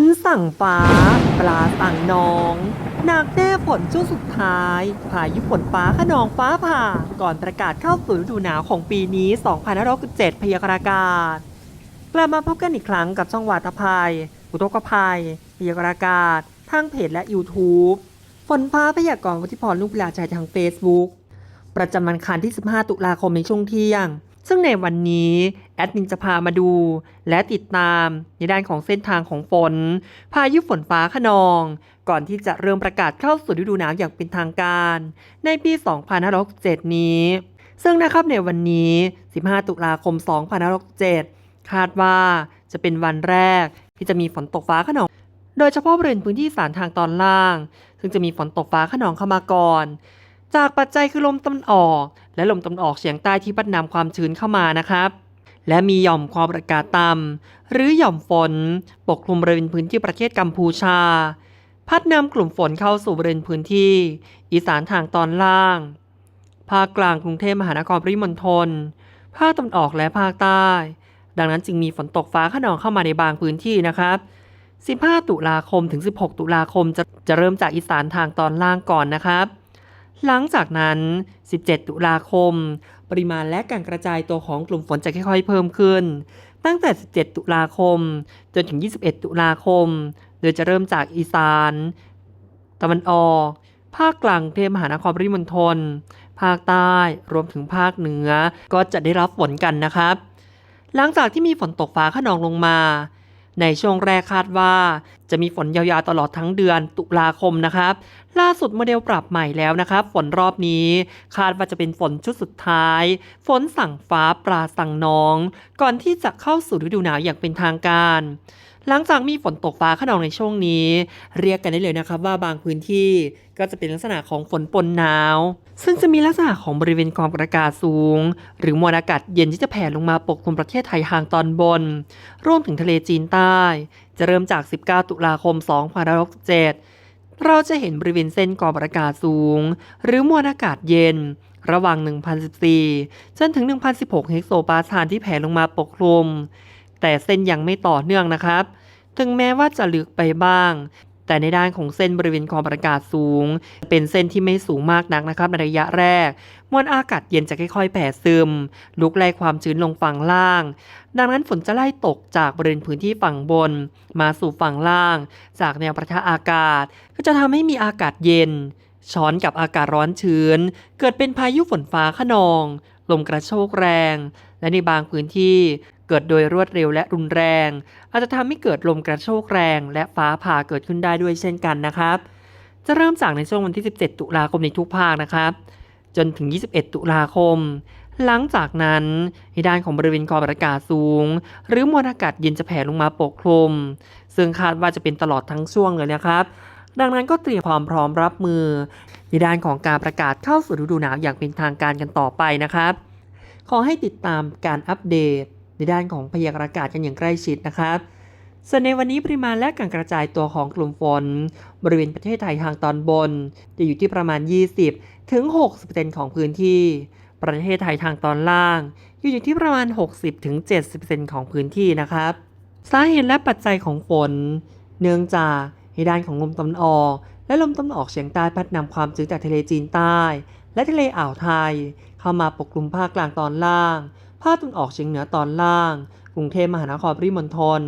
นสั่งฟ้า ปลาสั่งน้องหนักแน่ฝนช่วงสุดท้ายพายุฝนฟ้าขนองฟ้าผ่า ก่อนประกาศเข้าสู่ฤดูหนาวของปีนี้ 2567พยากรณ์อากาศ กลับมาพบกันอีกครั้งกับช่องวาตภัย อุทกภัย พยากรณ์อากาศ ทางเพจและ YouTube ฝนฟ้าพยากรณ์วุฒิพรลูกหลาใจทาง Facebook ประจำวันอังคารที่ 15 ตุลาคมในช่วงเที่ยง ซึ่งในวันนี้แอดมินจะพามาดู และติดตามในด้านของเส้นทางของฝน พายุฝนฟ้าขนอง ก่อนที่จะเริ่มประกาศเข้าสู่ฤดูหนาวอย่างเป็นทางการ ในปี 2567 นี้ ซึ่งนะครับในวันนี้ 15 ตุลาคม 2567 คาดว่าจะเป็นวันแรกที่จะมีฝนตกฟ้าขนองโดยเฉพาะบริเวณพื้นที่สารทางตอนล่าง ซึ่งจะมีฝนตกฟ้าขนองเข้ามาก่อน จากปัจจัยคือลมตะวันออก และลมตะวันออกเฉียงใต้ที่พัดนำความชื้นเข้ามานะครับ และมีหย่อมความกดอากาศต่ำหรือหย่อมฝน ปกคลุมบริเวณพื้นที่ประเทศกัมพูชา พัดนำกลุ่มฝนเข้าสู่บริเวณพื้นที่ อีสานทางตอนล่าง ภาคกลางกรุงเทพมหานครปริมณฑลภาคตะวันออกและภาคใต้ ดังนั้นจึงมีฝนตกฟ้าขนองเข้ามาในบางพื้นที่นะครับ15 ตุลาคมถึง 16 ตุลาคมจะจะเริ่มจากอีสานทางตอนล่างก่อนนะครับ หลังจากนั้น 17 ตุลาคม ปริมาณและการกระจายตัวของกลุ่มฝนจะค่อยๆเพิ่มขึ้น ตั้งแต่ 17 ตุลาคม จนถึง 21 ตุลาคม โดยจะเริ่มจากอีสาน ตะวันออก ภาคกลางเทพมหานครปริมณฑล ภาคใต้ รวมถึงภาคเหนือ ก็จะได้รับฝนกันนะครับ หลังจากที่มีฝนตกฟ้าขนองลงมา ในช่วงแรกคาดว่า จะมีฝนยาวๆตลอดทั้งเดือนตุลาคมนะครับ ล่าสุดโมเดลปรับใหม่แล้วนะครับ ฝนรอบนี้คาดว่าจะเป็นฝนชุดสุดท้าย ฝนสั่งฟ้าปลาสั่งน้อง ก่อนที่จะเข้าสู่ฤดูหนาวอย่างเป็นทางการหลังจากมีฝนตกฟ้าขนองในช่วงนี้ เรียกกันได้เลยนะครับว่าบางพื้นที่ก็จะเป็นลักษณะของฝนปนหนาว ซึ่งจะมีลักษณะของบริเวณความกดอากาศสูง หรือมวลอากาศเย็นที่จะแผ่ลงมาปกคลุมประเทศไทยทางตอนบนรวมถึงทะเลจีนใต้ จะเริ่มจาก 19 ตุลาคม 2567 เราจะเห็นบริเวณเส้นกรอบอากาศสูง หรือมวลอากาศเย็น ระหว่าง 1,014 จนถึง 1,016 เฮกโซปาสานที่แผ่ลงมาปกคลุม แต่เส้นยังไม่ต่อเนื่องนะครับ ถึงแม้ว่าจะลึกไปบ้าง แต่ในด้านของเส้นบริเวณความกดอากาศสูง เป็นเส้นที่ไม่สูงมากนักนะครับในระยะแรก มวลอากาศเย็นจะค่อยๆแผ่ซึม ลุกไล่ความชื้นลงฝั่งล่าง ดังนั้นฝนจะไล่ตกจากบริเวณพื้นที่ฝั่งบน มาสู่ฝั่งล่าง จากแนวประทะอากาศ ก็จะทำให้มีอากาศเย็น ช้อนกับอากาศร้อนชื้น เกิดเป็นพายุฝนฟ้าขนอง ลมกระโชกแรง และในบางพื้นที่ เกิดโดยรวดเร็วและรุนแรง อาจจะทำให้เกิดลมกระโชกแรงและฟ้าผ่าเกิดขึ้นได้ด้วยเช่นกันนะครับ จะเริ่มจากในช่วงวันที่ 17 ตุลาคมในทุกภาคนะครับ จนถึง 21 ตุลาคม หลังจากนั้นในด้านของบริเวณความอากาศสูง หรือมวลอากาศเย็นจะแผ่ลงมาปกคลุม ซึ่งคาดว่าจะเป็นตลอดทั้งช่วงเลยนะครับดังนั้นก็เตรียมความพร้อมรับมือ ในด้านของการประกาศเข้าสู่ฤดูหนาวอย่างเป็นทางการกันต่อไปนะครับ ขอให้ติดตามการอัปเดต ในด้านของพยากรณ์อากาศกันอย่างใกล้ชิดนะครับส่วนในวันนี้ปริมาณและการกระจายตัวของกลุ่มฝน บริเวณประเทศไทยทางตอนบน จะอยู่ที่ประมาณ 20 ถึง 60%ของพื้นที่ ประเทศไทยทางตอนล่าง อยู่ที่ประมาณ 60 ถึง 70%ของพื้นที่นะครับ สาเหตุและปัจจัยของฝน เนื่องจากในด้านของลมตะวันออก และลมตะวันออกเฉียงใต้พัดนำความชื้นจากทะเลจีนใต้ และทะเลอ่าวไทย เข้ามาปกคลุมภาคกลางตอนล่าง ภาคตะวันออกเฉียงเหนือตอนล่าง กรุงเทพมหานครปริมณฑล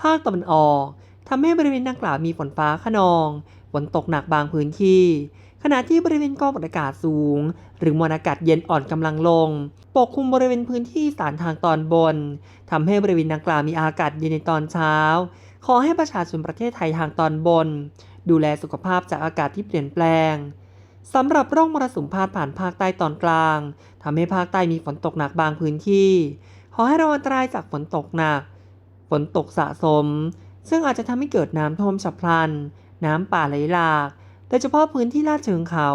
ภาคตะวันออกทำให้บริเวณดังกล่าวมีฝนฟ้าขนอง ฝนตกหนักบางพื้นที่ ขณะที่บริเวณกองกอากาศสูง หรือมวลอากาศเย็นอ่อนกำลังลง ปกคลุมบริเวณพื้นที่สารทางตอนบนทำให้บริเวณดังกล่าวมีอากาศเย็นในตอนเช้า ขอให้ประชาชนประเทศไทยทางตอนบน ดูแลสุขภาพจากอากาศที่เปลี่ยนแปลง สำหรับร่องมรสุมพาดผ่านภาคใต้ตอนกลางทำให้ภาคใต้มีฝนตกหนักบางพื้นที่ ขอให้ระวังอันตรายจากฝนตกหนัก ฝนตกสะสม ซึ่งอาจจะทำให้เกิดน้ำท่วมฉับพลัน น้ำป่าไหลหลากโดยเฉพาะพื้นที่ลาดเชิงเขา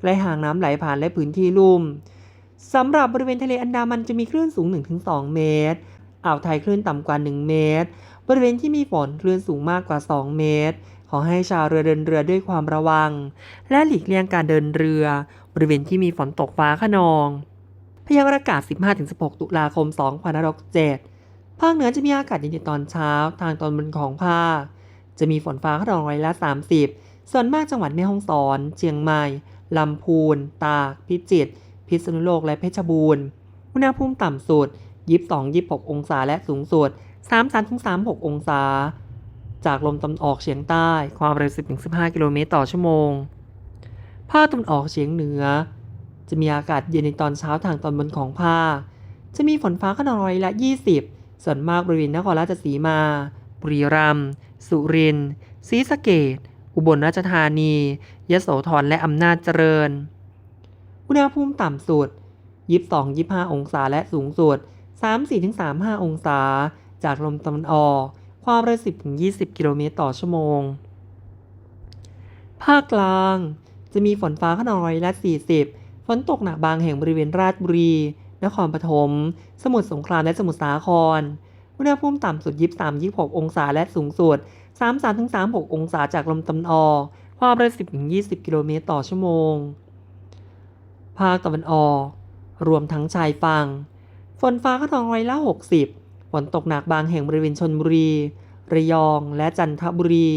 ใกล้ห่างน้ำไหลผ่านและพื้นที่ลุ่มสำหรับบริเวณทะเลอันดามันจะมีคลื่นสูง 1-2 เมตร อ่าวไทยคลื่นต่ำกว่า 1 เมตร บริเวณที่มีฝนคลื่นสูงมากกว่า 2 เมตร ขอให้ชาวเรือเดินเรือด้วยความระวัง และหลีกเลี่ยงการเดินเรือบริเวณที่มีฝนตกฟ้าขนอง พยากรณ์อากาศ 15-16 ตุลาคม 2567ภาคเหนือจะมีอากาศเย็นตอนเช้า ทางตอนบนของภาค จะมีฝนฟ้าขนองร้อยละ 30 ส่วนมากจังหวัดแม่ฮ่องสอน เชียงใหม่ ลำพูน ตาก พิจิตร พิษณุโลก และเพชรบูรณ์ อุณหภูมิต่ำสุด 22-26 องศาและสูงสุด 33-36 องศา จากลมตะวันออกเฉียงใต้ ความเร็ว 10-15 กิโลเมตรต่อชั่วโมง ภาคตะวันออกเฉียงเหนือ จะมีอากาศเย็นในตอนเช้าทางตอนบนของภาค จะมีฝนฟ้าขนองร้อยละ 20 ส่วนมากบริเวณนครราชสีมา บุรีรัมย์ สุรินทร์ ศรีสะเกษอุบลราชธานี ยโสธร และอำนาจเจริญ อุณหภูมิต่ำสุด 22-25 องศาและสูงสุด 34-35 องศา จากลมตะวันออก ความเร็ว 10-20 กิโลเมตรต่อชั่วโมง ภาคกลางจะมีฝนฟ้าขนองร้อยละ 40 ฝนตกหนักบางแห่งบริเวณราชบุรี นครปฐม สมุทรสงครามและสมุทรสาคร อุณหภูมิต่ำสุด 23-26 องศาและสูงสุด 33-36 องศาจากลมตะวันออก ความเร็ว 10-20 กิโลเมตรต่อชั่วโมง ภาคตะวันออก รวมทั้งชายฝั่ง ฝนฟ้าขนองร้อยละ 60 นตกหนักบางแห่งบริเวณชนบุรี ระยอง และจันทบุรี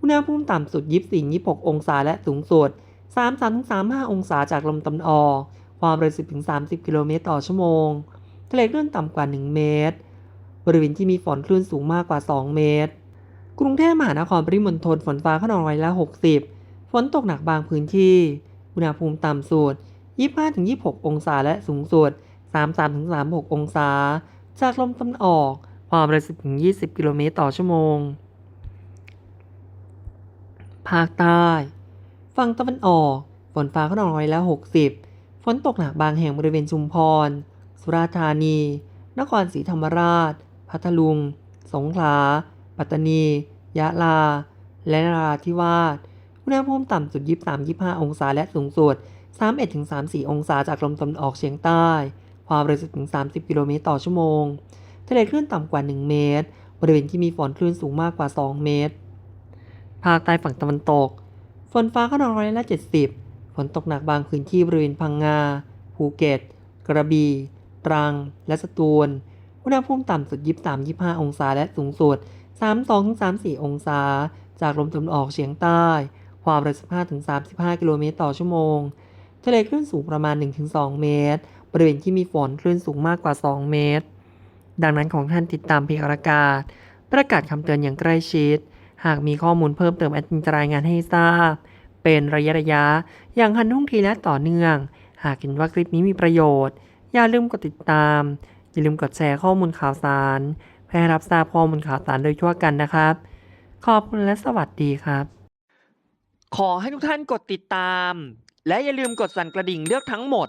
อุณหภูมิต่ำสุด 24-26 องศาและสูงสุด 33-35 องศาจากลมตะวันออก ความเร็ว 10-30 กิโลเมตรต่อชั่วโมง ทะเลคลื่นต่ำกว่า 1 เมตร บริเวณที่มีฝนคลื่นสูงมากกว่า 2 เมตร กรุงเทพมหานครปริมณฑลฝนฟ้าขนองร้อยละ 60 ฝนตกหนักบางพื้นที่ อุณหภูมิต่ำสุด 25-26 องศาและสูงสุด 33-36 องศา จากลมตะวันออก ความเร็ว 10-20 กิโลเมตรต่อชั่วโมง ภาคใต้ ฝั่งตะวันออก ฝนฟ้าขนองร้อยละ 60 ฝนตกหนักบางแห่งบริเวณชุมพร สุราษฎร์ธานี นครศรีธรรมราช พัทลุง สงขลา ปัตตานี ยะลา และนราธิวาส อุณหภูมิต่ำสุด 23-25 องศาและสูงสุด 31-34 องศาจากลมตะวันออกเฉียงใต้ ความเร็ว10-30 กิโลเมตรต่อชั่วโมง ทะเลคลื่นต่ำกว่า 1 เมตร บริเวณที่มีฝนคลื่นสูงมากกว่า 2 เมตร ภาคใต้ฝั่งตะวันตก ฝนฟ้าขนองร้อยละ 70 ฝนตกหนักบางพื้นที่บริเวณพังงา ภูเก็ต กระบี่ ตรัง และสตูล อุณหภูมิต่ำสุด 23-25 องศาและสูงสุด 32-34 องศา จากลมตะวันออกเฉียงใต้ ความเร็ว 15-35 กิโลเมตรต่อชั่วโมง ทะเลคลื่นสูงประมาณ 1-2 เมตร บริเวณที่มีฝนคลื่นสูงมากกว่า 2 เมตร ดังนั้นของท่านติดตามพยากรณ์อากาศ ประกาศคำเตือนอย่างใกล้ชิด หากมีข้อมูลเพิ่มเติมแอดมินจะรายงานให้ทราบ เป็นระยะระยะ อย่างทันท่วงทีและต่อเนื่อง หากเห็นว่าคลิปนี้มีประโยชน์ อย่าลืมกดติดตาม อย่าลืมกดแชร์ข้อมูลข่าวสารเพื่อรับทราบข้อมูลข่าวสารโดยทั่วกันนะครับ ขอบคุณและสวัสดีครับ ขอให้ทุกท่านกดติดตาม และอย่าลืมกดสั่นกระดิ่งเลือกทั้งหมด